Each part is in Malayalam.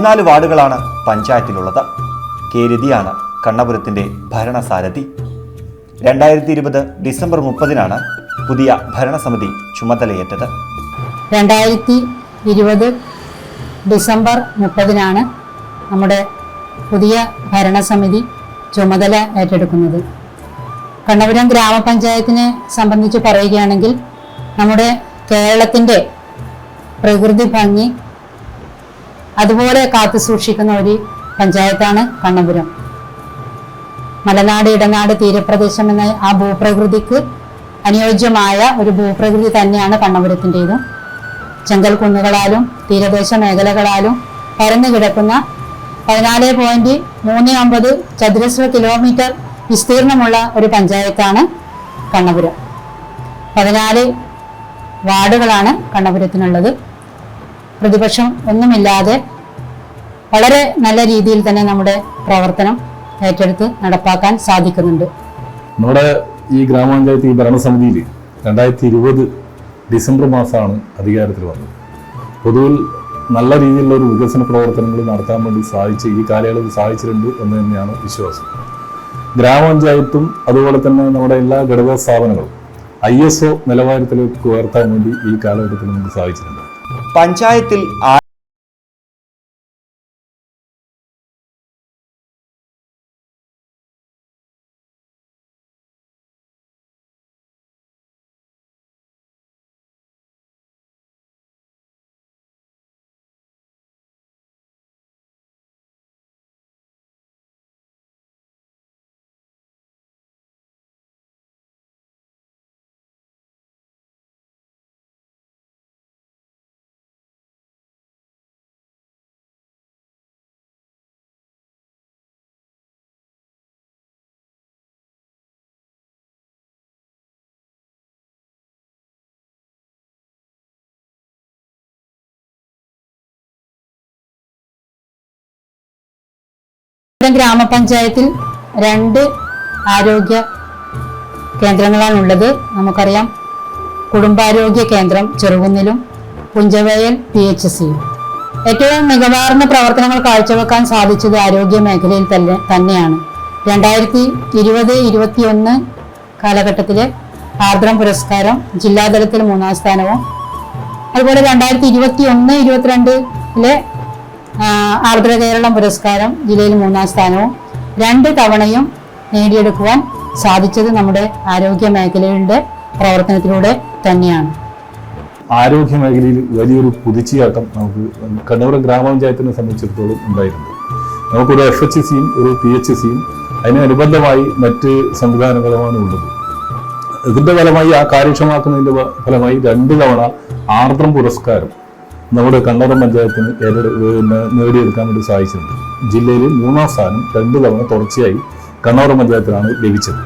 പതിനാല് വാർഡുകളാണ് പഞ്ചായത്തിലുള്ളത്. കെ കണ്ണപുരത്തിന്റെ ഭരണസാരഥി. രണ്ടായിരത്തി ഇരുപത് ഡിസംബർ മുപ്പതിനാണ് പുതിയ ഭരണസമിതി ചുമതലയേറ്റത്. രണ്ടായിരത്തി ഇരുപത് ഡിസംബർ മുപ്പതിനാണ് നമ്മുടെ പുതിയ ഭരണസമിതി ചുമതല ഏറ്റെടുക്കുന്നത്. കണ്ണപുരം ഗ്രാമപഞ്ചായത്തിനെ സംബന്ധിച്ച് പറയുകയാണെങ്കിൽ നമ്മുടെ കേരളത്തിന്റെ പ്രകൃതി ഭംഗി അതുപോലെ കാത്തു സൂക്ഷിക്കുന്ന ഒരു പഞ്ചായത്താണ് കണ്ണപുരം. മലനാട് ഇടനാട് തീരപ്രദേശം എന്ന ആ ഭൂപ്രകൃതിക്ക് അനുയോജ്യമായ ഒരു ഭൂപ്രകൃതി തന്നെയാണ് കണ്ണപുരത്തിന്റെതും. ചെങ്കൽ കുന്നുകളാലും തീരദേശ മേഖലകളാലും പരന്നു കിടക്കുന്ന പതിനാല് പോയിന്റ് മൂന്ന് ഒമ്പത് ചതുരശ്ര കിലോമീറ്റർ വിസ്തീർണമുള്ള ഒരു പഞ്ചായത്താണ് കണ്ണപുരം. പതിനാല് വാർഡുകളാണ് കണ്ണപുരത്തിനുള്ളത്. പ്രതിപക്ഷം ഒന്നുമില്ലാതെ വളരെ നല്ല രീതിയിൽ തന്നെ നമ്മുടെ പ്രവർത്തനം ഏറ്റെടുത്ത് നടപ്പാക്കാൻ സാധിക്കുന്നുണ്ട്. നമ്മുടെ ഈ ഗ്രാമപഞ്ചായത്ത് ഈ ഭരണസമിതിയിൽ രണ്ടായിരത്തി ഇരുപത് ഡിസംബർ മാസമാണ് അധികാരത്തിൽ വന്നത്. പൊതുവിൽ നല്ല രീതിയിലുള്ള ഒരു വികസന പ്രവർത്തനങ്ങൾ നടത്താൻ വേണ്ടി സാധിച്ച് ഈ കാലയളവ് സാധിച്ചിട്ടുണ്ട് എന്ന് തന്നെയാണ് വിശ്വാസം. ഗ്രാമപഞ്ചായത്തും അതുപോലെ തന്നെ നമ്മുടെ എല്ലാ ഘടക സ്ഥാപനങ്ങളും ഐ എസ് ഒ നിലവാരത്തിലേക്ക് ഉയർത്താൻ വേണ്ടി ഈ കാലഘട്ടത്തിൽ നമുക്ക് സാധിച്ചിട്ടുണ്ട് പഞ്ചായത്തിൽ ഗ്രാമപഞ്ചായത്തിൽ രണ്ട് ആരോഗ്യ കേന്ദ്രങ്ങളാണ് ഉള്ളത് നമുക്കറിയാം കുടുംബാരോഗ്യ കേന്ദ്രം ചെറുകുന്നിലും പുഞ്ചവയൽ പി എച്ച് സിയും ഏറ്റവും മികവാർന്ന പ്രവർത്തനങ്ങൾ കാഴ്ചവെക്കാൻ സാധിച്ചത് ആരോഗ്യ മേഖലയിൽ തന്നെ തന്നെയാണ്. രണ്ടായിരത്തി ഇരുപത് ഇരുപത്തിയൊന്ന് കാലഘട്ടത്തിലെ ആർദ്രം പുരസ്കാരം ജില്ലാതലത്തിൽ മൂന്നാം സ്ഥാനവും. അതുപോലെ രണ്ടായിരത്തി ഇരുപത്തി ഒന്ന് ഇരുപത്തിരണ്ടിലെ ആർദ്ര കേരളം പുരസ്കാരം ജില്ലയിൽ മൂന്നാം സ്ഥാനവും രണ്ട് തവണയും നേടിയെടുക്കുവാൻ സാധിച്ചത് നമ്മുടെ ആരോഗ്യ മേഖലയുടെ പ്രവർത്തനത്തിലൂടെ തന്നെയാണ്. ആരോഗ്യ മേഖലയിൽ വലിയൊരു കുതിച്ചുചാട്ടം നമുക്ക് കണ്ണൂർ ഗ്രാമപഞ്ചായത്തിനെ സംബന്ധിച്ചിടത്തോളം ഉണ്ടായിട്ടുണ്ട്. നമുക്കൊരു എഫ് എച്ച് സിയും ഒരു പി എച്ച് സിയും അതിനനുബന്ധമായി മറ്റ് സംവിധാനങ്ങളുമാണ് ഉള്ളത്. ഇതിന്റെ ഫലമായി ആ കാര്യക്ഷമാക്കുന്നതിന്റെ ഫലമായി രണ്ട് തവണ ആർദ്രം പുരസ്കാരം നമ്മുടെ കണ്ണൂർ പഞ്ചായത്തിന് നേടിയെടുക്കാൻ വേണ്ടി സാധിച്ചിട്ടുണ്ട് ജില്ലയിൽ മൂന്നാം സ്ഥാനം രണ്ട് തവണ തുടർച്ചയായി കണ്ണൂരം പഞ്ചായത്തിനാണ് ലഭിച്ചത്.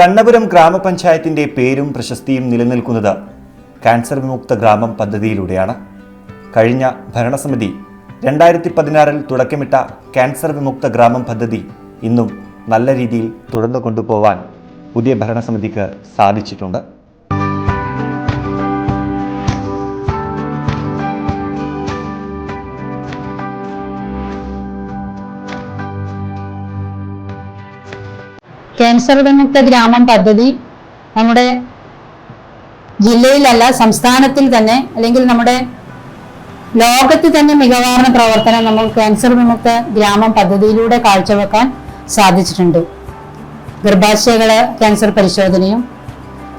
കണ്ണപുരം ഗ്രാമപഞ്ചായത്തിന്റെ പേരും പ്രശസ്തിയും നിലനിൽക്കുന്നത് ക്യാൻസർ വിമുക്ത ഗ്രാമം പദ്ധതിയിലൂടെയാണ്. കഴിഞ്ഞ ഭരണസമിതി രണ്ടായിരത്തി പതിനാറിൽ തുടക്കമിട്ട ക്യാൻസർ വിമുക്ത ഗ്രാമം പദ്ധതി ഇന്നും നല്ല രീതിയിൽ തുടർന്നു കൊണ്ടുപോവാൻ പുതിയ ഭരണസമിതിക്ക് സാധിച്ചിട്ടുണ്ട്. ക്യാൻസർ വിമുക്ത ഗ്രാമം പദ്ധതി നമ്മുടെ ജില്ലയിലല്ല സംസ്ഥാനത്തിൽ തന്നെ അല്ലെങ്കിൽ നമ്മുടെ ലോകത്ത് തന്നെ മികവാർന്ന പ്രവർത്തനം നമ്മൾ ക്യാൻസർ വിമുക്ത ഗ്രാമം പദ്ധതിയിലൂടെ കാഴ്ചവെക്കാൻ സാധിച്ചിട്ടുണ്ട്. ഗർഭാശയകള ക്യാൻസർ പരിശോധനയും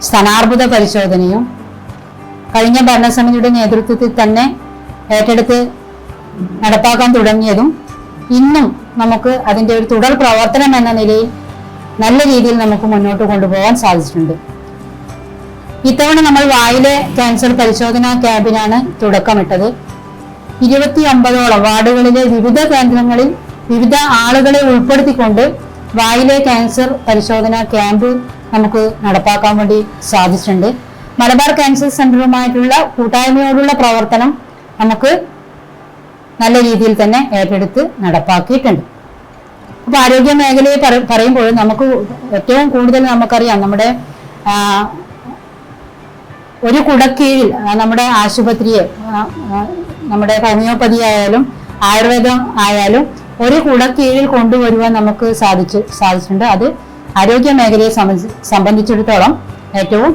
സ്ഥാനാർബുദ പരിശോധനയും കഴിഞ്ഞ ഭരണസമിതിയുടെ നേതൃത്വത്തിൽ തന്നെ ഏറ്റെടുത്ത് നടപ്പാക്കാൻ തുടങ്ങിയതും ഇന്നും നമുക്ക് അതിന്റെ ഒരു തുടർ പ്രവർത്തനം എന്ന നിലയിൽ നല്ല രീതിയിൽ നമുക്ക് മുന്നോട്ട് കൊണ്ടുപോകാൻ സാധിച്ചിട്ടുണ്ട്. ഇത്തവണ നമ്മൾ വായിലെ ക്യാൻസർ പരിശോധനാ ക്യാമ്പിനാണ് തുടക്കമിട്ടത്. ഇരുപത്തി ഒമ്പതോളം വാർഡുകളിലെ വിവിധ കേന്ദ്രങ്ങളിൽ വിവിധ ആളുകളെ ഉൾപ്പെടുത്തിക്കൊണ്ട് വായിലെ ക്യാൻസർ പരിശോധനാ ക്യാമ്പ് നമുക്ക് നടപ്പാക്കാൻ വേണ്ടി സാധിച്ചിട്ടുണ്ട്. മലബാർ ക്യാൻസർ സെന്ററുമായിട്ടുള്ള കൂട്ടായ്മയോടുള്ള പ്രവർത്തനം നമുക്ക് നല്ല രീതിയിൽ തന്നെ ഏറ്റെടുത്ത് നടപ്പാക്കിയിട്ടുണ്ട്. അപ്പൊ ആരോഗ്യ മേഖലയെ പറ- പറയുമ്പോൾ നമുക്ക് ഏറ്റവും കൂടുതൽ നമുക്കറിയാം നമ്മുടെ ഒരു കുടക്കീഴിൽ നമ്മുടെ ആശുപത്രിയെ നമ്മുടെ ഹോമിയോപ്പതി ആയാലും ആയുർവേദം ആയാലും ഒരു കുടക്കീഴിൽ കൊണ്ടുവരുവാൻ നമുക്ക് സാധിച്ചു സാധിച്ചിട്ടുണ്ട്. അത് ആരോഗ്യ മേഖലയെ സംബന്ധി- സംബന്ധിച്ചിടത്തോളം ഏറ്റവും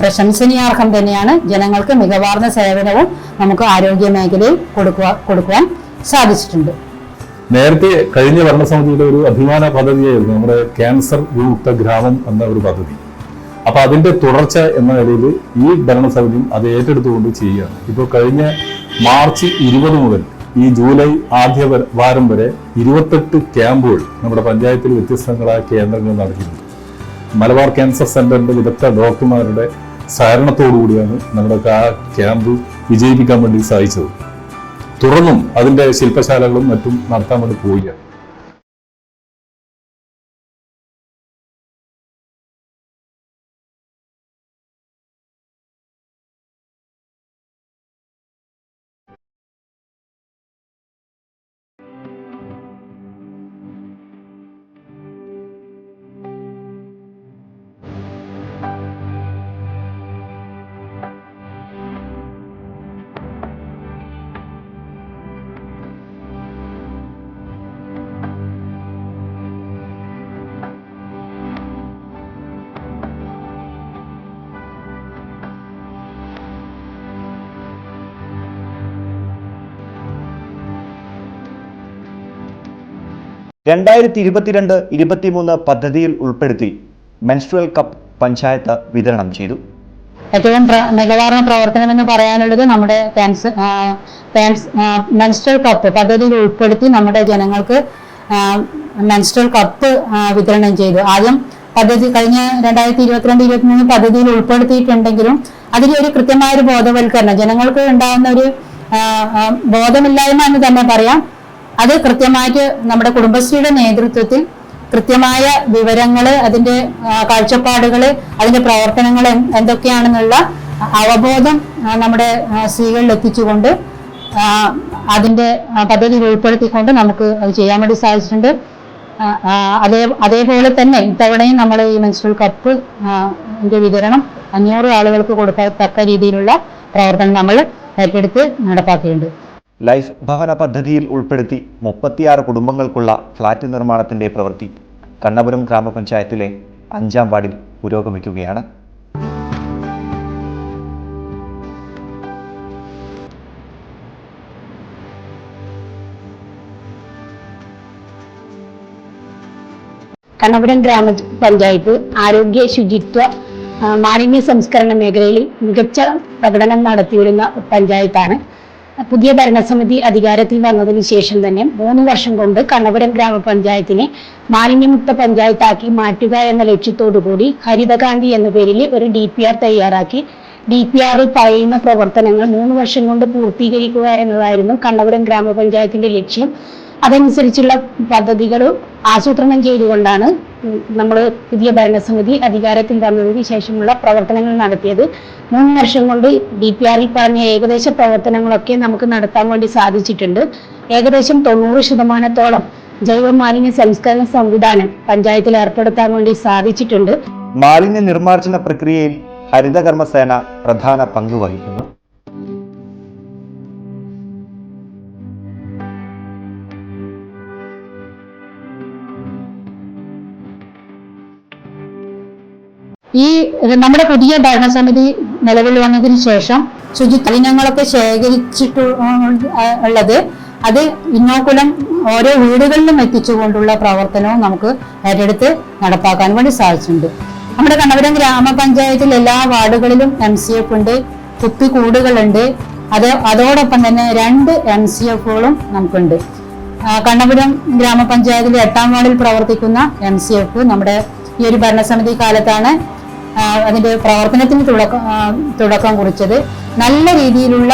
പ്രശംസനീയാർഹം തന്നെയാണ്. ജനങ്ങൾക്ക് മികവാർന്ന സേവനവും നമുക്ക് ആരോഗ്യ മേഖലയിൽ കൊടുക്കുക കൊടുക്കുവാൻ സാധിച്ചിട്ടുണ്ട്. നേരത്തെ കഴിഞ്ഞ ഭരണസമിതിയുടെ ഒരു അഭിമാന പദ്ധതിയായിരുന്നു നമ്മുടെ ക്യാൻസർ വിമുക്ത ഗ്രാമം എന്ന ഒരു പദ്ധതി. അപ്പൊ അതിന്റെ തുടർച്ച എന്ന നിലയിൽ ഈ ഭരണസമിതിയും അത് ഏറ്റെടുത്തുകൊണ്ട് ചെയ്യുകയാണ്. ഇപ്പോൾ കഴിഞ്ഞ മാർച്ച് ഇരുപത് മുതൽ ഈ ജൂലൈ ആദ്യ വാരം വരെ ഇരുപത്തെട്ട് ക്യാമ്പുകൾ നമ്മുടെ പഞ്ചായത്തിൽ വ്യത്യസ്തങ്ങളായ കേന്ദ്രങ്ങൾ നടത്തിയിട്ടുണ്ട്. മലബാർ ക്യാൻസർ സെന്ററിന്റെ വിദഗ്ധ ഡോക്ടർമാരുടെ സഹകരണത്തോടു കൂടിയാണ് നമ്മുടെ ആ ക്യാമ്പ് വിജയിപ്പിക്കാൻ വേണ്ടി സാധിച്ചത്. തുടർന്നും അതിന്റെ ശില്പശാലകളും മറ്റും നടത്താൻ വേണ്ടി പോവുകയാണ്. രണ്ടായിരത്തി ഇരുപത്തിരണ്ട് ഇരുപത്തിമൂന്ന് പദ്ധതിയിൽ ഉൾപ്പെടുത്തി മെൻസ്ട്രൽ കപ്പ് പഞ്ചായത്ത് വിതരണം ചെയ്തു. ഏറ്റവും മികവാർന്ന പ്രവർത്തനം എന്ന് പറയാനുള്ളത് നമ്മുടെ പാൻസ് പാൻസ് മെൻസ്ട്രൽ കപ്പ് പദ്ധതിയിൽ ഉൾപ്പെടുത്തി നമ്മുടെ ജനങ്ങൾക്ക് മെൻസ്ട്രൽ കപ്പ് വിതരണം ചെയ്തു. ആദ്യം പദ്ധതി കഴിഞ്ഞ രണ്ടായിരത്തി ഇരുപത്തിരണ്ട് ഇരുപത്തിമൂന്ന് പദ്ധതിയിൽ ഉൾപ്പെടുത്തിയിട്ടുണ്ടെങ്കിലും അതിലൊരു കൃത്യമായ ഒരു ബോധവൽക്കരണം ജനങ്ങൾക്ക് ഉണ്ടാകുന്ന ഒരു ബോധമില്ലായ്മ എന്ന് തന്നെ പറയാം. അത് കൃത്യമായിട്ട് നമ്മുടെ കുടുംബശ്രീയുടെ നേതൃത്വത്തിൽ കൃത്യമായ വിവരങ്ങൾ അതിന്റെ കാഴ്ചപ്പാടുകൾ അതിന്റെ പ്രവർത്തനങ്ങൾ എന്തൊക്കെയാണെന്നുള്ള അവബോധം നമ്മുടെ സ്ത്രീകളിൽ എത്തിച്ചുകൊണ്ട് അതിന്റെ പദ്ധതി ഉൾപ്പെടുത്തിക്കൊണ്ട് നമുക്ക് അത് ചെയ്യാൻ വേണ്ടി സാധിച്ചിട്ടുണ്ട്. അതേ അതേപോലെ തന്നെ ഇത്തവണയും നമ്മൾ ഈ മെൻസ്ട്രൽ കപ്പ് വിതരണം അഞ്ഞൂറ് ആളുകൾക്ക് കൊടുക്കത്തക്ക രീതിയിലുള്ള പ്രവർത്തനം നമ്മൾ ഏറ്റെടുത്ത് നടപ്പാക്കിയിട്ടുണ്ട്. ലൈഫ് ഭവന പദ്ധതിയിൽ ഉൾപ്പെടുത്തി മുപ്പത്തിയാറ് കുടുംബങ്ങൾക്കുള്ള ഫ്ളാറ്റ് നിർമ്മാണത്തിന്റെ പ്രവൃത്തി കണ്ണപുരം ഗ്രാമപഞ്ചായത്തിലെ അഞ്ചാം വാർഡിൽ പുരോഗമിക്കുകയാണ്. കണ്ണപുരം ഗ്രാമപഞ്ചായത്ത് ആരോഗ്യ ശുചിത്വ മാലിന്യ സംസ്കരണ മേഖലയിൽ മികച്ച പ്രകടനം നടത്തിവരുന്ന പഞ്ചായത്താണ്. പുതിയ ഭരണസമിതി അധികാരത്തിൽ വന്നതിന് ശേഷം തന്നെ മൂന്ന് വർഷം കൊണ്ട് കണ്ണപുരം ഗ്രാമപഞ്ചായത്തിനെ മാലിന്യമുക്ത പഞ്ചായത്താക്കി മാറ്റുക എന്ന ലക്ഷ്യത്തോടു കൂടി ഹരിതകാന്തി എന്ന പേരിൽ ഒരു ഡി പി ആർ തയ്യാറാക്കി. ഡി പി ആറിൽ പറയുന്ന പ്രവർത്തനങ്ങൾ മൂന്ന് വർഷം കൊണ്ട് പൂർത്തീകരിക്കുക എന്നതായിരുന്നു കണ്ണപുരം ഗ്രാമപഞ്ചായത്തിന്റെ ലക്ഷ്യം. അതനുസരിച്ചുള്ള പദ്ധതികൾ ആസൂത്രണം ചെയ്തുകൊണ്ടാണ് നമ്മൾ പുതിയ ഭരണസമിതി അധികാരത്തിൽ വന്നതിന് ശേഷമുള്ള പ്രവർത്തനങ്ങൾ നടത്തിയത്. മൂന്ന് വർഷം കൊണ്ട് ഡി പി ആറിൽ പറഞ്ഞ ഏകദേശ പ്രവർത്തനങ്ങളൊക്കെ നമുക്ക് നടത്താൻ വേണ്ടി സാധിച്ചിട്ടുണ്ട്. ഏകദേശം തൊണ്ണൂറ് ശതമാനത്തോളം ജൈവമാലിന്യ സംസ്കരണ സംവിധാനം പഞ്ചായത്തിൽ ഏർപ്പെടുത്താൻ വേണ്ടി സാധിച്ചിട്ടുണ്ട്. മാലിന്യ നിർമ്മാർജന പ്രക്രിയയിൽ ഹരിതകർമ്മസേന പ്രധാന പങ്ക് വഹിക്കുന്നു. ഈ നമ്മുടെ പുതിയ ഭരണസമിതി നിലവിൽ വന്നതിന് ശേഷം ശുചിത്വ ഇനങ്ങളൊക്കെ ശേഖരിച്ചിട്ട് ഉള്ളത്. അത് ഇന്നോക്കുലം ഓരോ വീടുകളിലും എത്തിച്ചുകൊണ്ടുള്ള പ്രവർത്തനവും നമുക്ക് ഏറ്റെടുത്ത് നടപ്പാക്കാൻ വേണ്ടി സാധിച്ചിട്ടുണ്ട്. നമ്മുടെ കണ്ണപുരം ഗ്രാമപഞ്ചായത്തിൽ എല്ലാ വാർഡുകളിലും എം സി എഫ് ഉണ്ട് കുപ്പിക്കൂടുകളുണ്ട്. അത് അതോടൊപ്പം തന്നെ രണ്ട് എം സി എഫുകളും നമുക്കുണ്ട്. കണ്ണപുരം ഗ്രാമപഞ്ചായത്തിലെ എട്ടാം വാർഡിൽ പ്രവർത്തിക്കുന്ന എം സി എഫ് നമ്മുടെ ഈ ഒരു ഭരണസമിതി കാലത്താണ് അതിന്റെ പ്രവർത്തനത്തിന് തുടക്കം തുടക്കം കുറിച്ചത്. നല്ല രീതിയിലുള്ള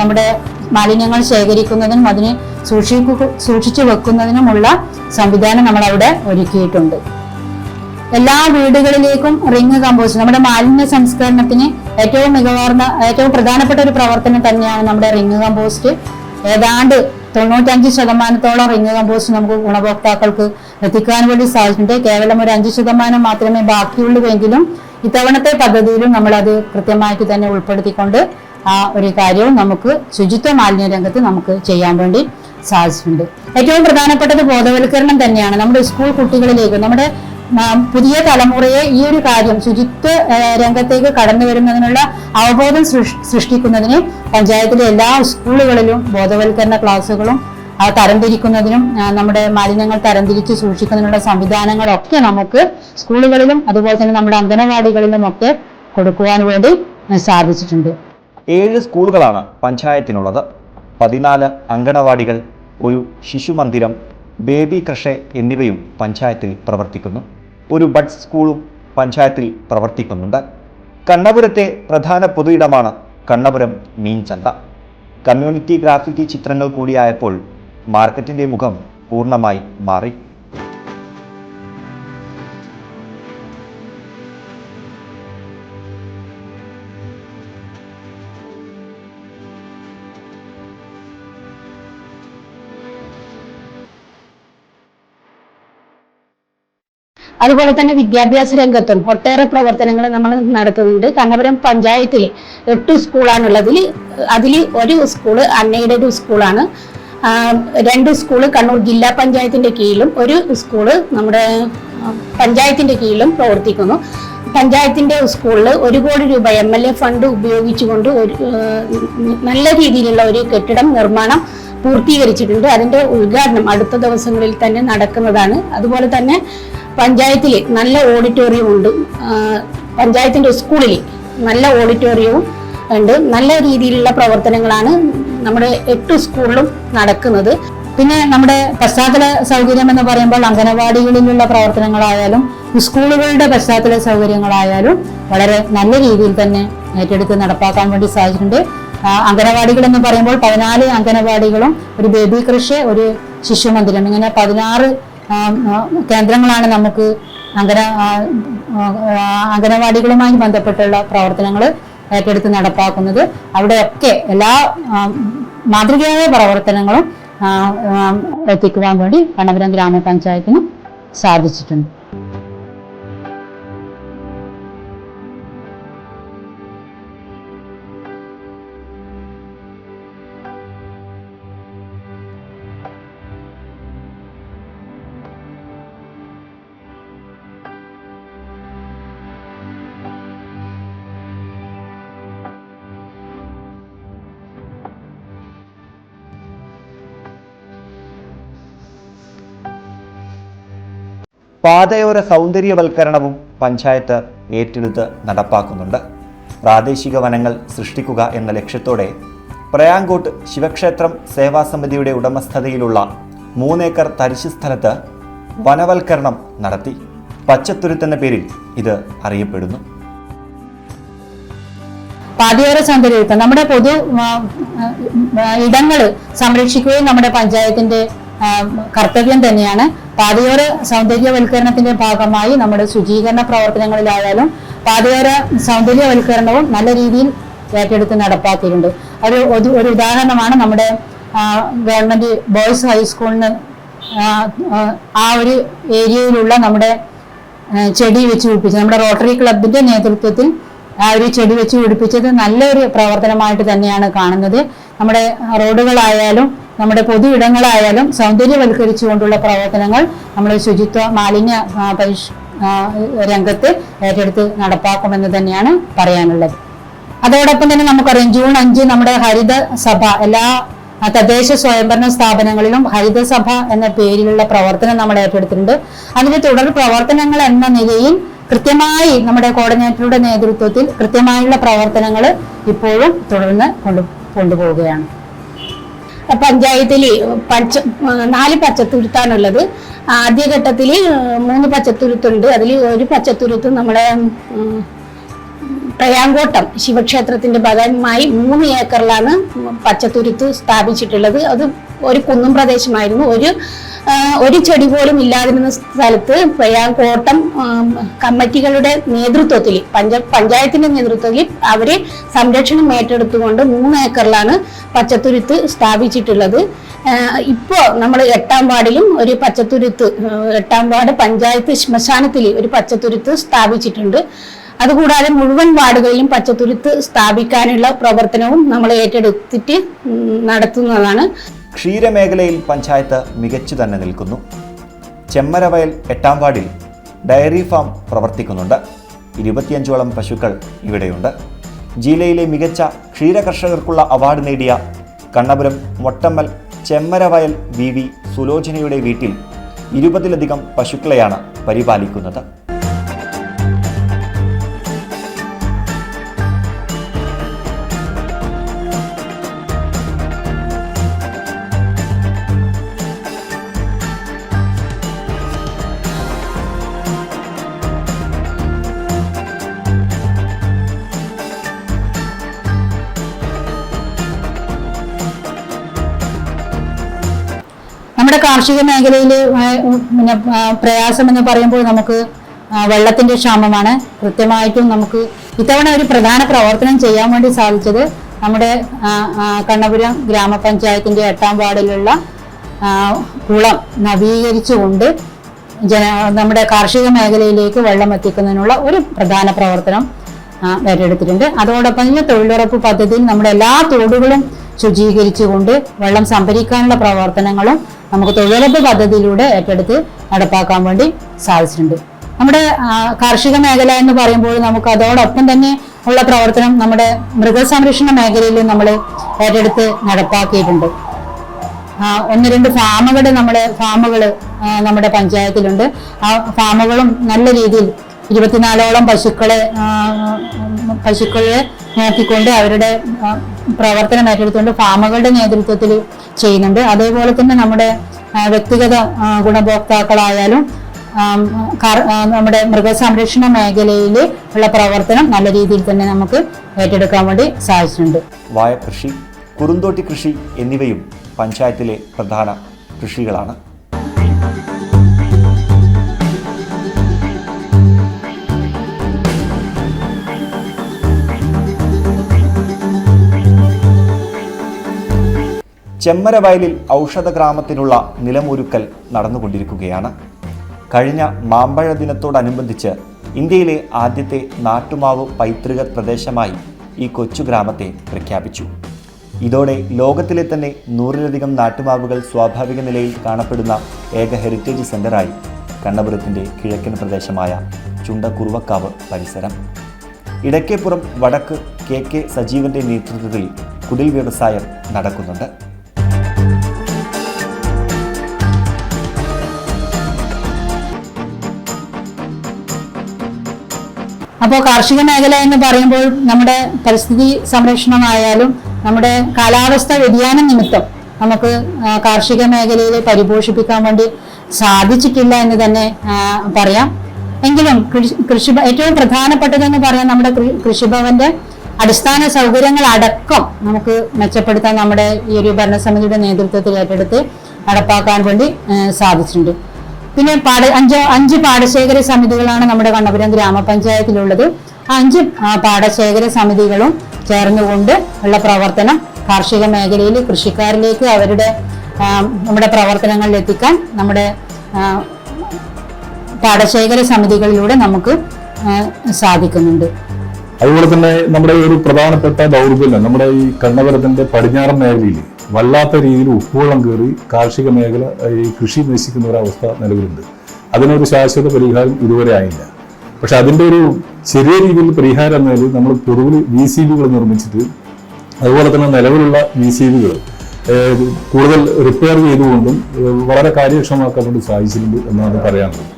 നമ്മുടെ മാലിന്യങ്ങൾ ശേഖരിക്കുന്നതിനും അതിനെ സൂക്ഷിക്കു സൂക്ഷിച്ചു വെക്കുന്നതിനുമുള്ള സംവിധാനം നമ്മൾ അവിടെ ഒരുക്കിയിട്ടുണ്ട്. എല്ലാ വീടുകളിലേക്കും റിങ് കമ്പോസ്റ്റ് നമ്മുടെ മാലിന്യ സംസ്കരണത്തിന് ഏറ്റവും മികവാർന്ന ഏറ്റവും പ്രധാനപ്പെട്ട ഒരു പ്രവർത്തനം തന്നെയാണ് നമ്മുടെ റിങ് കമ്പോസ്റ്റ്. ഏതാണ്ട് തൊണ്ണൂറ്റഞ്ച് ശതമാനത്തോളം റിങ് കമ്പോസ്റ്റ് നമുക്ക് ഗുണഭോക്താക്കൾക്ക് എത്തിക്കാൻ വേണ്ടി സാധിച്ചിട്ടുണ്ട്. കേവലം ഒരു അഞ്ച് ശതമാനം മാത്രമേ ബാക്കിയുള്ളൂവെങ്കിലും ഇത്തവണത്തെ പദ്ധതിയിലും നമ്മൾ അത് കൃത്യമായിട്ട് തന്നെ ഉൾപ്പെടുത്തിക്കൊണ്ട് ആ ഒരു കാര്യവും നമുക്ക് ശുചിത്വ മാലിന്യ രംഗത്ത് നമുക്ക് ചെയ്യാൻ വേണ്ടി സാധിച്ചിട്ടുണ്ട്. ഏറ്റവും പ്രധാനപ്പെട്ടത് ബോധവൽക്കരണം തന്നെയാണ്. നമ്മുടെ സ്കൂൾ കുട്ടികളിലേക്ക് നമ്മുടെ പുതിയ തലമുറയെ ഈ ഒരു കാര്യം ശുചിത്വ രംഗത്തേക്ക് കടന്നു വരുന്നതിനുള്ള അവബോധം സൃഷ്- സൃഷ്ടിക്കുന്നതിന് പഞ്ചായത്തിലെ എല്ലാ സ്കൂളുകളിലും ബോധവൽക്കരണ ക്ലാസ്സുകളും തരംതിരിക്കുന്നതിനും നമ്മുടെ മാലിന്യങ്ങൾ തരംതിരിച്ച് സൂക്ഷിക്കുന്നതിനുള്ള സംവിധാനങ്ങളൊക്കെ നമുക്ക് സ്കൂളുകളിലും അതുപോലെ തന്നെ നമ്മുടെ അംഗനവാടികളിലും ഒക്കെ കൊടുക്കുവാൻ വേണ്ടി സാധിച്ചിട്ടുണ്ട്. ഏഴ് സ്കൂളുകളാണ് പഞ്ചായത്തിനുള്ളത്. പതിനാല് അംഗനവാടികൾ ഒരു ശിശുമന്ദിരം ബേബി ക്രഷെ എന്നിവയും പഞ്ചായത്തിൽ പ്രവർത്തിക്കുന്നു. ഒരു ബഡ് സ്കൂളും പഞ്ചായത്തിൽ പ്രവർത്തിക്കുന്നുണ്ട്. കണ്ണപുരത്തെ പ്രധാന പൊതുയിടമാണ് കണ്ണപുരം മീൻ ചന്ത. കമ്മ്യൂണിറ്റി ഗ്രാഫിറ്റി ചിത്രങ്ങൾ കൂടിയായപ്പോൾ മാർക്കറ്റിന്റെ മുഖം പൂർണമായി മാറി. അതുപോലെ തന്നെ വിദ്യാഭ്യാസ രംഗത്തും ഒട്ടേറെ പ്രവർത്തനങ്ങൾ നമ്മൾ നടത്തുന്നുണ്ട്. കണ്ണപുരം പഞ്ചായത്തിൽ എട്ട് സ്കൂളാണുള്ളതിൽ അതിൽ ഒരു സ്കൂൾ അൺഎയ്ഡഡ് സ്കൂളാണ്. രണ്ട് സ്കൂൾ കണ്ണൂർ ജില്ലാ പഞ്ചായത്തിന്റെ കീഴിലും ഒരു സ്കൂൾ നമ്മുടെ പഞ്ചായത്തിന്റെ കീഴിലും പ്രവർത്തിക്കുന്നു. പഞ്ചായത്തിന്റെ സ്കൂളിൽ ഒരു കോടി രൂപ എം എൽ എ ഫണ്ട് ഉപയോഗിച്ചുകൊണ്ട് ഒരു നല്ല രീതിയിലുള്ള ഒരു കെട്ടിടം നിർമ്മാണം പൂർത്തീകരിച്ചിട്ടുണ്ട്. അതിന്റെ ഉദ്ഘാടനം അടുത്ത ദിവസങ്ങളിൽ തന്നെ നടക്കുന്നതാണ്. അതുപോലെ തന്നെ പഞ്ചായത്തിൽ നല്ല ഓഡിറ്റോറിയം ഉണ്ട്. പഞ്ചായത്തിന്റെ സ്കൂളിൽ നല്ല ഓഡിറ്റോറിയവും ഉണ്ട്. നല്ല രീതിയിലുള്ള പ്രവർത്തനങ്ങളാണ് നമ്മുടെ എട്ട് സ്കൂളിലും നടക്കുന്നത്. പിന്നെ നമ്മുടെ പശ്ചാത്തല സൗകര്യം എന്ന് പറയുമ്പോൾ അംഗനവാടികളിലുള്ള പ്രവർത്തനങ്ങളായാലും സ്കൂളുകളുടെ പശ്ചാത്തല സൗകര്യങ്ങളായാലും വളരെ നല്ല രീതിയിൽ തന്നെ ഏറ്റെടുത്ത് നടപ്പാക്കാൻ വേണ്ടി സാധിച്ചിട്ടുണ്ട്. അംഗനവാടികൾ എന്ന് പറയുമ്പോൾ പതിനാല് അംഗനവാടികളും ഒരു ബേബി കൃഷി ഒരു ശിശു മന്ദിരം ഇങ്ങനെ പതിനാറ് കേന്ദ്രങ്ങളാണ് നമുക്ക് ആ, അംഗനവാടികളുമായി ബന്ധപ്പെട്ടുള്ള പ്രവർത്തനങ്ങൾ ഏറ്റെടുത്ത് നടപ്പാക്കുന്നത്. അവിടെയൊക്കെ എല്ലാ മാതൃകയായ പ്രവർത്തനങ്ങളും എത്തിക്കുവാൻ വേണ്ടി കണ്ണപുരം ഗ്രാമപഞ്ചായത്തിന് സാധിച്ചിട്ടുണ്ട്. പാതയോര സൗന്ദര്യവൽക്കരണവും പഞ്ചായത്ത് ഏറ്റെടുത്ത് നടപ്പാക്കുന്നുണ്ട്. പ്രാദേശിക വനങ്ങൾ സൃഷ്ടിക്കുക എന്ന ലക്ഷ്യത്തോടെ പ്രയാങ്കോട്ട് ശിവക്ഷേത്രം സേവാ സമിതിയുടെ ഉടമസ്ഥതയിലുള്ള മൂന്നേക്കർ തരിശു സ്ഥലത്ത് വനവൽക്കരണം നടത്തി. പച്ചത്തുരുത്ത് എന്ന പേരിൽ ഇത് അറിയപ്പെടുന്നു. പാതയോര സൗന്ദര്യയുക്തം നമ്മുടെ പൊതു ഇടങ്ങൾ സംരക്ഷിക്കുകയും നമ്മുടെ പഞ്ചായത്തിന്റെ കർത്തവ്യം തന്നെയാണ്. പാതയോര സൗന്ദര്യവൽക്കരണത്തിന്റെ ഭാഗമായി നമ്മുടെ ശുചീകരണ പ്രവർത്തനങ്ങളിലായാലും പാതയോര സൗന്ദര്യവൽക്കരണവും നല്ല രീതിയിൽ ഏറ്റെടുത്ത് നടപ്പാക്കിയിട്ടുണ്ട്. ഒരു ഒരു- ഉദാഹരണമാണ് നമ്മുടെ ഗവൺമെന്റ് ബോയ്സ് ഹൈസ്കൂളിന് ആ, ഒരു ഏരിയയിലുള്ള നമ്മുടെ ചെടി വെച്ച് പിടിപ്പിച്ചത്. നമ്മുടെ റോട്ടറി ക്ലബിന്റെ നേതൃത്വത്തിൽ ആ ഒരു ചെടി വെച്ച് പിടിപ്പിച്ചത് നല്ലൊരു പ്രവർത്തനമായിട്ട് തന്നെയാണ് കാണുന്നത്. നമ്മുടെ റോഡുകളായാലും നമ്മുടെ പൊതു ഇടങ്ങളായാലും സൗന്ദര്യവൽക്കരിച്ചുകൊണ്ടുള്ള പ്രവർത്തനങ്ങൾ നമ്മൾ ശുചിത്വ മാലിന്യ പരിഷ് രംഗത്ത് ഏറ്റെടുത്ത് നടപ്പാക്കുമെന്ന് തന്നെയാണ് പറയാനുള്ളത്. അതോടൊപ്പം തന്നെ നമുക്കറിയാം ജൂൺ അഞ്ച് നമ്മുടെ ഹരിത സഭ എല്ലാ തദ്ദേശ സ്വയംഭരണ സ്ഥാപനങ്ങളിലും ഹരിതസഭ എന്ന പേരിലുള്ള പ്രവർത്തനം നമ്മൾ ഏറ്റെടുത്തിട്ടുണ്ട്. അതിന്റെ തുടർ പ്രവർത്തനങ്ങൾ എന്ന നിലയിൽ കൃത്യമായി നമ്മുടെ കോർഡിനേറ്ററുടെ നേതൃത്വത്തിൽ കൃത്യമായുള്ള പ്രവർത്തനങ്ങൾ ഇപ്പോഴും തുടർന്ന് കൊണ്ടു കൊണ്ടുപോവുകയാണ്. പഞ്ചായത്തിൽ പച്ച നാല് പച്ചത്തുരുത്താണുള്ളത് ആദ്യഘട്ടത്തിൽ മൂന്ന് പച്ചത്തുരുത്തുണ്ട്. അതിൽ ഒരു പച്ചത്തുരുത്ത് നമ്മുടെ പ്രയാങ്കോട്ടം ശിവക്ഷേത്രത്തിന്റെ ഭാഗമായി മൂന്ന് ഏക്കറിലാണ് പച്ചത്തുരുത്ത് സ്ഥാപിച്ചിട്ടുള്ളത്. അത് ഒരു കുന്നും പ്രദേശമായിരുന്നു. ഒരു ഒരു ചെടി പോലും ഇല്ലാതിരുന്ന സ്ഥലത്ത് കോട്ടം കമ്മിറ്റികളുടെ നേതൃത്വത്തിൽ പഞ്ച പഞ്ചായത്തിന്റെ നേതൃത്വത്തിൽ അവരെ സംരക്ഷണം ഏറ്റെടുത്തുകൊണ്ട് മൂന്ന് ഏക്കറിലാണ് പച്ചത്തുരുത്ത് സ്ഥാപിച്ചിട്ടുള്ളത്. ഇപ്പോ നമ്മൾ എട്ടാം വാർഡിലും ഒരു പച്ചത്തുരുത്ത് എട്ടാം വാർഡ് പഞ്ചായത്ത് ശ്മശാനത്തിൽ ഒരു പച്ചത്തുരുത്ത് സ്ഥാപിച്ചിട്ടുണ്ട്. അതുകൂടാതെ മുഴുവൻ വാർഡുകളിലും പച്ചത്തുരുത്ത് സ്ഥാപിക്കാനുള്ള പ്രവർത്തനവും നമ്മൾ ഏറ്റെടുത്തിട്ട് നടത്തുന്നതാണ്. ക്ഷീരമേഖലയിൽ പഞ്ചായത്ത് മികച്ചു തന്നെ നിൽക്കുന്നു. ചെമ്മരവയൽ എട്ടാം വാർഡിൽ ഡയറി ഫാം പ്രവർത്തിക്കുന്നുണ്ട്. ഇരുപത്തിയഞ്ചോളം പശുക്കൾ ഇവിടെയുണ്ട്. ജില്ലയിലെ മികച്ച ക്ഷീര കർഷകർക്കുള്ള അവാർഡ് നേടിയ കണ്ണപുരം മൊട്ടമ്മൽ ചെമ്മരവയൽ വി വി സുലോചനയുടെ വീട്ടിൽ ഇരുപതിലധികം പശുക്കളെയാണ് പരിപാലിക്കുന്നത്. നമ്മുടെ കാർഷിക മേഖലയിൽ പിന്നെ പ്രയാസം എന്ന് പറയുമ്പോൾ നമുക്ക് വെള്ളത്തിന്റെ ക്ഷാമമാണ്. കൃത്യമായിട്ടും നമുക്ക് ഇത്തവണ ഒരു പ്രധാന പ്രവർത്തനം ചെയ്യാൻ വേണ്ടി സാധിച്ചത് നമ്മുടെ കണ്ണപുരം ഗ്രാമപഞ്ചായത്തിന്റെ എട്ടാം വാർഡിലുള്ള കുളം നവീകരിച്ചുകൊണ്ട് ജന നമ്മുടെ കാർഷിക മേഖലയിലേക്ക് വെള്ളം എത്തിക്കുന്നതിനുള്ള ഒരു പ്രധാന പ്രവർത്തനം ഏറ്റെടുത്തിട്ടുണ്ട് അതോടൊപ്പം തന്നെ തൊഴിലുറപ്പ് പദ്ധതിയിൽ നമ്മുടെ എല്ലാ തോടുകളും ശുചീകരിച്ചുകൊണ്ട് വെള്ളം സംഭരിക്കാനുള്ള പ്രവർത്തനങ്ങളും നമുക്ക് തൊഴിലുറപ്പ് പദ്ധതിയിലൂടെ ഏറ്റെടുത്ത് നടപ്പാക്കാൻ വേണ്ടി സാധിച്ചിട്ടുണ്ട്. നമ്മുടെ കാർഷിക മേഖല എന്ന് പറയുമ്പോൾ നമുക്ക് അതോടൊപ്പം തന്നെ ഉള്ള പ്രവർത്തനം നമ്മുടെ മൃഗസംരക്ഷണ മേഖലയിൽ നമ്മൾ ഏറ്റെടുത്ത് നടപ്പാക്കിയിട്ടുണ്ട്. ഒന്ന് രണ്ട് ഫാമുകൾ നമ്മുടെ ഫാമുകൾ നമ്മുടെ പഞ്ചായത്തിലുണ്ട്. ആ ഫാമുകളും നല്ല രീതിയിൽ ഇരുപത്തിനാലോളം പശുക്കളെ പശുക്കളെ നോക്കിക്കൊണ്ട് അവരുടെ പ്രവർത്തന ഏറ്റെടുത്തുകൊണ്ട് ഫാമുകളുടെ നേതൃത്വത്തിൽ ചെയ്യുന്നുണ്ട്. അതേപോലെ തന്നെ നമ്മുടെ വ്യക്തിഗത ഗുണഭോക്താക്കളായാലും നമ്മുടെ മൃഗസംരക്ഷണ മേഖലയിൽ ഉള്ള പ്രവർത്തനം നല്ല രീതിയിൽ തന്നെ നമുക്ക് ഏറ്റെടുക്കാൻ വേണ്ടി സാധിച്ചിട്ടുണ്ട്. വാഴകൃഷി കുറുന്തോട്ടി കൃഷി എന്നിവയും പഞ്ചായത്തിലെ പ്രധാന കൃഷികളാണ്. ചെമ്മരവയലിൽ ഔഷധ ഗ്രാമത്തിനുള്ള നിലമൊരുക്കൽ നടന്നുകൊണ്ടിരിക്കുകയാണ്. കഴിഞ്ഞ മാമ്പഴ ദിനത്തോടനുബന്ധിച്ച് ഇന്ത്യയിലെ ആദ്യത്തെ നാട്ടുമാവ് പൈതൃക പ്രദേശമായി ഈ കൊച്ചു ഗ്രാമത്തെ പ്രഖ്യാപിച്ചു. ഇതോടെ ലോകത്തിലെ തന്നെ നൂറിലധികം നാട്ടുമാവുകൾ സ്വാഭാവിക നിലയിൽ കാണപ്പെടുന്ന ഏക ഹെറിറ്റേജ് സെന്ററായി കണ്ണപുരത്തിന്റെ കിഴക്കൻ പ്രദേശമായ ചുണ്ടക്കുറുവക്കാവ് പരിസരം. ഇടയ്ക്കേപ്പുറം വടക്ക് കെ കെ സജീവന്റെ നേതൃത്വത്തിൽ കുടിൽ വ്യവസായം നടക്കുന്നുണ്ട്. അപ്പോൾ കാർഷിക മേഖല എന്ന് പറയുമ്പോൾ നമ്മുടെ പരിസ്ഥിതി സംരക്ഷണമായാലും നമ്മുടെ കാലാവസ്ഥ വ്യതിയാനം നിമിത്തം നമുക്ക് കാർഷിക മേഖലയിൽ പരിപോഷിപ്പിക്കാൻ വേണ്ടി സാധിച്ചിട്ടില്ല എന്ന് തന്നെ പറയാം. എങ്കിലും കൃഷി ഏറ്റവും പ്രധാനപ്പെട്ടതെന്ന് പറയാൻ നമ്മുടെ കൃഷിഭവന്റെ അടിസ്ഥാന സൗകര്യങ്ങൾ അടക്കം നമുക്ക് മെച്ചപ്പെടുത്താൻ നമ്മുടെ ഈ ഒരു ഭരണസമിതിയുടെ നേതൃത്വത്തിൽ ഏറ്റെടുത്ത് നടപ്പാക്കാൻ വേണ്ടി സാധിച്ചിട്ടുണ്ട്. പിന്നെ പാട അഞ്ച് അഞ്ച് പാടശേഖര സമിതികളാണ് നമ്മുടെ കണ്ണപുരം ഗ്രാമപഞ്ചായത്തിലുള്ളത്. അഞ്ച് പാടശേഖര സമിതികളും ചേർന്നുകൊണ്ട് ഉള്ള പ്രവർത്തനം കാർഷിക മേഖലയിൽ കൃഷിക്കാരിലേക്ക് അവരുടെ നമ്മുടെ പ്രവർത്തനങ്ങളിൽ എത്തിക്കാൻ നമ്മുടെ പാടശേഖര സമിതികളിലൂടെ നമുക്ക് സാധിക്കുന്നുണ്ട്. അതുപോലെ തന്നെ നമ്മുടെ ഒരു പ്രധാനപ്പെട്ട ദൗർബല്യം നമ്മുടെ ഈ കണ്ണപുരത്തിന്റെ പടിഞ്ഞാറൻ മേഖലയിൽ വല്ലാത്ത രീതിയിൽ ഉപ്പുവെള്ളം കയറി കാർഷിക മേഖല ഈ കൃഷി നശിക്കുന്ന ഒരവസ്ഥ നിലവിലുണ്ട്. അതിനൊരു ശാശ്വത പരിഹാരം ഇതുവരെ ആയില്ല. പക്ഷെ അതിന്റെ ഒരു ചെറിയ രീതിയിൽ പരിഹാരം എന്നാൽ നമ്മൾ പൊതുവിൽ വി സി ബികൾ നിർമ്മിച്ചിട്ട് അതുപോലെ തന്നെ നിലവിലുള്ള വി സി ബികൾ കൂടുതൽ റിപ്പയർ ചെയ്തുകൊണ്ടും വളരെ കാര്യക്ഷമമാക്കാൻ വേണ്ടി സാധിച്ചിട്ടുണ്ട് എന്നാണ് പറയാനുള്ളത്.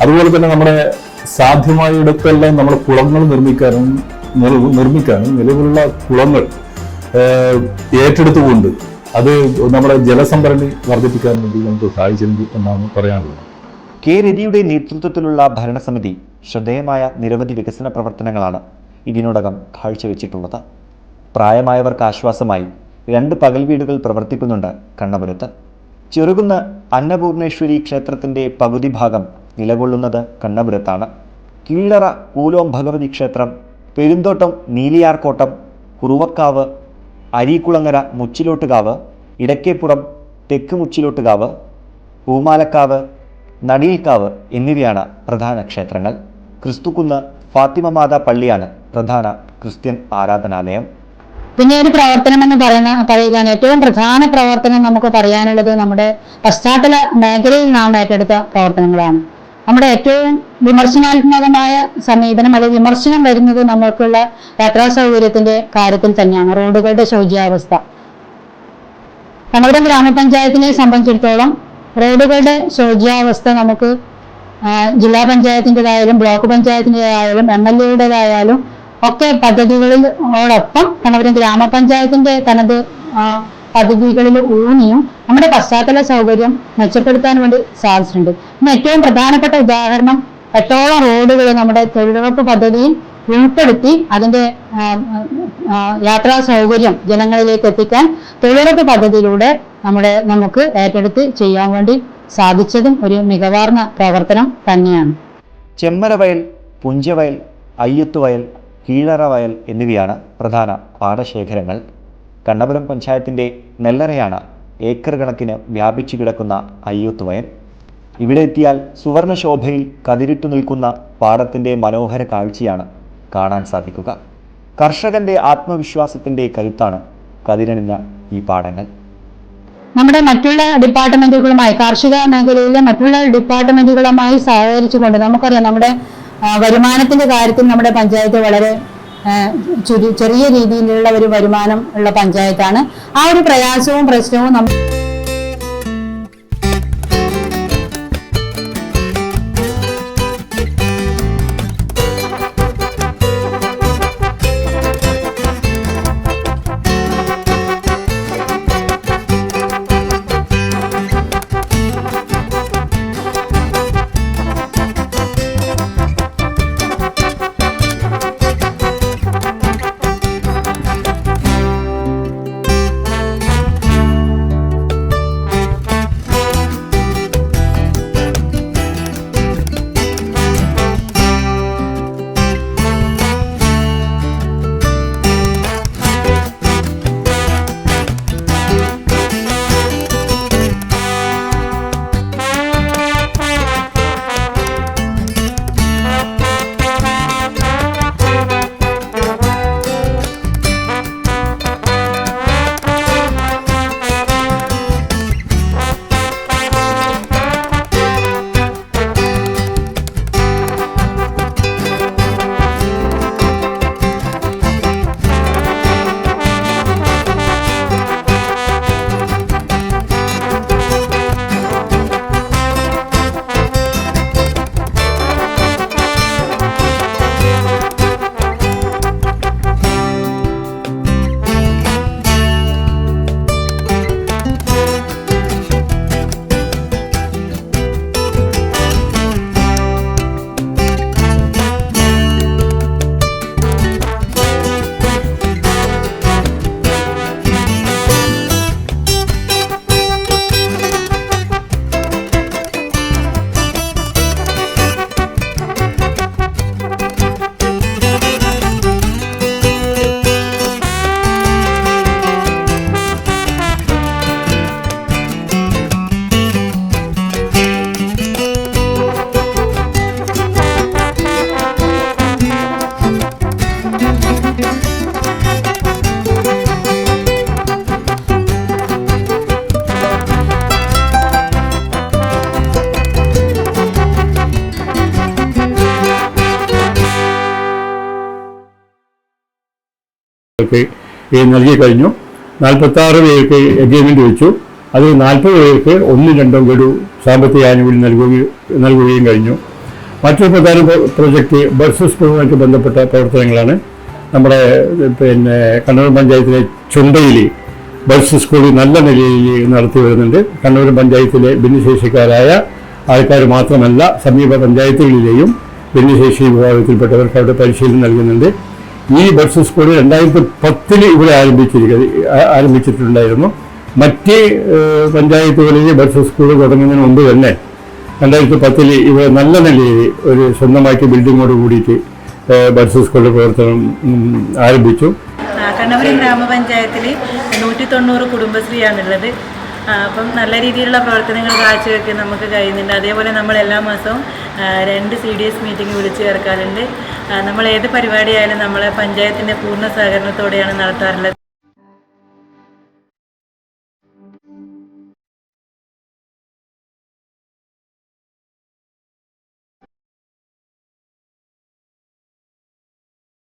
അതുപോലെ തന്നെ നമ്മുടെ സാധ്യമായ സാധ്യമായിടത്തെല്ലാം നമ്മൾ കുളങ്ങൾ നിർമ്മിക്കാനും നിർ- നിർമ്മിക്കാനും നിലവിലുള്ള കുളങ്ങൾ ഏറ്റെടുത്തുകൊണ്ട് അത് നമ്മുടെ ജലസംഭരണി വർദ്ധിപ്പിക്കാൻ വേണ്ടി നമുക്ക് സാധിച്ചിട്ടുണ്ട് എന്നാണ് പറയാനുള്ളത്. കെ രതിയുടെ നേതൃത്വത്തിലുള്ള ഭരണസമിതി ശ്രദ്ധേയമായ നിരവധി വികസന പ്രവർത്തനങ്ങളാണ് ഇതിനോടകം കാഴ്ചവെച്ചിട്ടുള്ളത്. പ്രായമായവർക്ക് ആശ്വാസമായി രണ്ട് പകൽ വീടുകൾ പ്രവർത്തിക്കുന്നുണ്ട് കണ്ണപുരത്ത്. ചെറുകുന്ന് അന്നപൂർണേശ്വരി ക്ഷേത്രത്തിന്റെ പകുതി ഭാഗം നിലകൊള്ളുന്നത് കണ്ണപുരത്താണ്. കീഴറ കൂലോം ഭഗവതി ക്ഷേത്രം പെരുന്തോട്ടം നീലിയാർക്കോട്ടം കുറുവക്കാവ് അരീക്കുളങ്ങര മുച്ചിലോട്ടുകാവ് ഇടക്കേപ്പുറം തെക്ക് മുച്ചിലോട്ടുകാവ് പൂമാലക്കാവ് നടീൽക്കാവ് എന്നിവയാണ് പ്രധാന ക്ഷേത്രങ്ങൾ. ക്രിസ്തുക്കുന്ന് ഫാത്തിമ മാതാ പള്ളിയാണ് പ്രധാന ക്രിസ്ത്യൻ ആരാധനാലയം. പിന്നെ ഒരു പ്രവർത്തനം എന്ന് പറയുന്ന പറയുകയാണ്. ഏറ്റവും പ്രധാന പ്രവർത്തനം നമുക്ക് പറയാനുള്ളത് നമ്മുടെ പശ്ചാത്തല മേഖലയിൽ നാം ഏറ്റെടുത്ത പ്രവർത്തനങ്ങളാണ്. നമ്മുടെ ഏറ്റവും വിമർശനാത്മകമായ സമീപനം അല്ലെങ്കിൽ വിമർശനം വരുന്നത് നമ്മൾക്കുള്ള യാത്രാ സൗകര്യത്തിന്റെ കാര്യത്തിൽ തന്നെയാണ് റോഡുകളുടെ ശൗചാവസ്ഥ. നമ്മുടെ ഗ്രാമപഞ്ചായത്തിനെ സംബന്ധിച്ചിടത്തോളം റോഡുകളുടെ ശൗചാവസ്ഥ നമുക്ക് ജില്ലാ പഞ്ചായത്തിന്റെതായാലും ബ്ലോക്ക് പഞ്ചായത്തിന്റെതായാലും എം എൽ എയുടേതായാലും ഒക്കെ പദ്ധതികളിലോടൊപ്പം കണവരം ഗ്രാമപഞ്ചായത്തിന്റെ തനത് പദ്ധതികളിൽ ഊന്നിയും നമ്മുടെ പശ്ചാത്തല സൗകര്യം മെച്ചപ്പെടുത്താൻ വേണ്ടി സാധിച്ചിട്ടുണ്ട്. ഇന്ന് ഏറ്റവും പ്രധാനപ്പെട്ട ഉദാഹരണം എട്ടോളം റോഡുകൾ നമ്മുടെ തൊഴിലുറപ്പ് പദ്ധതിയിൽ ഉൾപ്പെടുത്തി അതിന്റെ യാത്രാ സൗകര്യം ജനങ്ങളിലേക്ക് എത്തിക്കാൻ തൊഴിലുറപ്പ് പദ്ധതിയിലൂടെ നമ്മുടെ നമുക്ക് ഏറ്റെടുത്ത് ചെയ്യാൻ വേണ്ടി സാധിച്ചതും ഒരു മികവാർന്ന പ്രവർത്തനം തന്നെയാണ്. ചെമ്മരവയൽ പുഞ്ചവയൽ അയ്യത്തുവയൽ കീഴറ വയൽ എന്നിവയാണ് പ്രധാന പാടശേഖരങ്ങൾ. കണ്ണപുരം പഞ്ചായത്തിന്റെ നെല്ലറയാണ് ഏക്കർ കണക്കിന് വ്യാപിച്ചു കിടക്കുന്ന അയ്യൂത്ത് വയൽ ഇവിടെ എത്തിയാൽ സുവർണശോഭയിൽ കതിരിട്ടു നിൽക്കുന്ന പാടത്തിന്റെ മനോഹര കാഴ്ചയാണ് കാണാൻ സാധിക്കുക. കർഷകന്റെ ആത്മവിശ്വാസത്തിന്റെ കരുത്താണ് കതിരണിഞ്ഞ ഈ പാടങ്ങൾ. നമ്മുടെ മറ്റുള്ള ഡിപ്പാർട്ട്മെന്റുകളുമായി കാർഷിക മേഖലയിലെ മറ്റുള്ള ഡിപ്പാർട്ട്മെന്റുകളുമായി സഹകരിച്ചുകൊണ്ട് നമുക്കറിയാം നമ്മുടെ വരുമാനത്തിന്റെ കാര്യത്തിൽ നമ്മുടെ പഞ്ചായത്ത് വളരെ ചെറിയ രീതിയിലുള്ള ഒരു വരുമാനം ഉള്ള പഞ്ചായത്താണ്. ആ ഒരു പ്രയാസവും പ്രശ്നവും നമ്മൾ പേർക്ക് നൽകി കഴിഞ്ഞു. നാൽപ്പത്തി ആറ് പേർക്ക് എഗ്രിമെന്റ് വെച്ചു. അത് നാൽപ്പത് പേർക്ക് ഒന്നും രണ്ടും ഗഡു സാമ്പത്തിക ആനുകൂല്യം നൽകുകയും നൽകുകയും കഴിഞ്ഞു. മറ്റൊരു പ്രധാന പ്രൊ- പ്രൊജക്റ്റ് ബസ് സ്കൂളുമായിട്ട് ബന്ധപ്പെട്ട പ്രവർത്തനങ്ങളാണ്. നമ്മുടെ പിന്നെ കണ്ണൂർ പഞ്ചായത്തിലെ ചുണ്ടയിൽ ബസ് സ്കൂൾ നല്ല നിലയിൽ നടത്തി വരുന്നുണ്ട്. കണ്ണൂർ പഞ്ചായത്തിലെ ഭിന്നശേഷിക്കാരായ ആൾക്കാർ മാത്രമല്ല സമീപ പഞ്ചായത്തുകളിലെയും ഭിന്നശേഷി വിഭാഗത്തിൽപ്പെട്ടവർക്ക് അവിടെ പരിശീലനം നൽകുന്നുണ്ട്. ഈ ബസ് സ്കൂൾ രണ്ടായിരത്തി പത്തിൽ ഇവിടെ ആരംഭിച്ചിരിക്കുന്നത് ആരംഭിച്ചിട്ടുണ്ടായിരുന്നു. മറ്റ് പഞ്ചായത്തുകളിൽ ബസ് സ്കൂൾ തുടങ്ങുന്നതിന് മുമ്പ് തന്നെ രണ്ടായിരത്തി പത്തിൽ ഇവിടെ നല്ല നിലയിൽ ഒരു സ്വന്തമായിട്ട് ബിൽഡിങ്ങോട് കൂടിയിട്ട് ബർസ് സ്കൂളിൽ പ്രവർത്തനം ആരംഭിച്ചു. കണ്ണപുരി ഗ്രാമപഞ്ചായത്തിൽ നൂറ്റി തൊണ്ണൂറ് കുടുംബശ്രീയാണുള്ളത്. അപ്പം നല്ല രീതിയിലുള്ള പ്രവർത്തനങ്ങൾ കാഴ്ചവെക്കാൻ നമുക്ക് കഴിയുന്നുണ്ട്. അതേപോലെ നമ്മൾ എല്ലാ മാസവും രണ്ട് സി ഡി എസ് മീറ്റിംഗ് വിളിച്ചു ചേർക്കാറുണ്ട്. നമ്മൾ ഏത് പരിപാടിയായാലും നമ്മളെ പഞ്ചായത്തിന്റെ പൂർണ സഹകരണത്തോടെയാണ് നടത്താറുള്ളത്.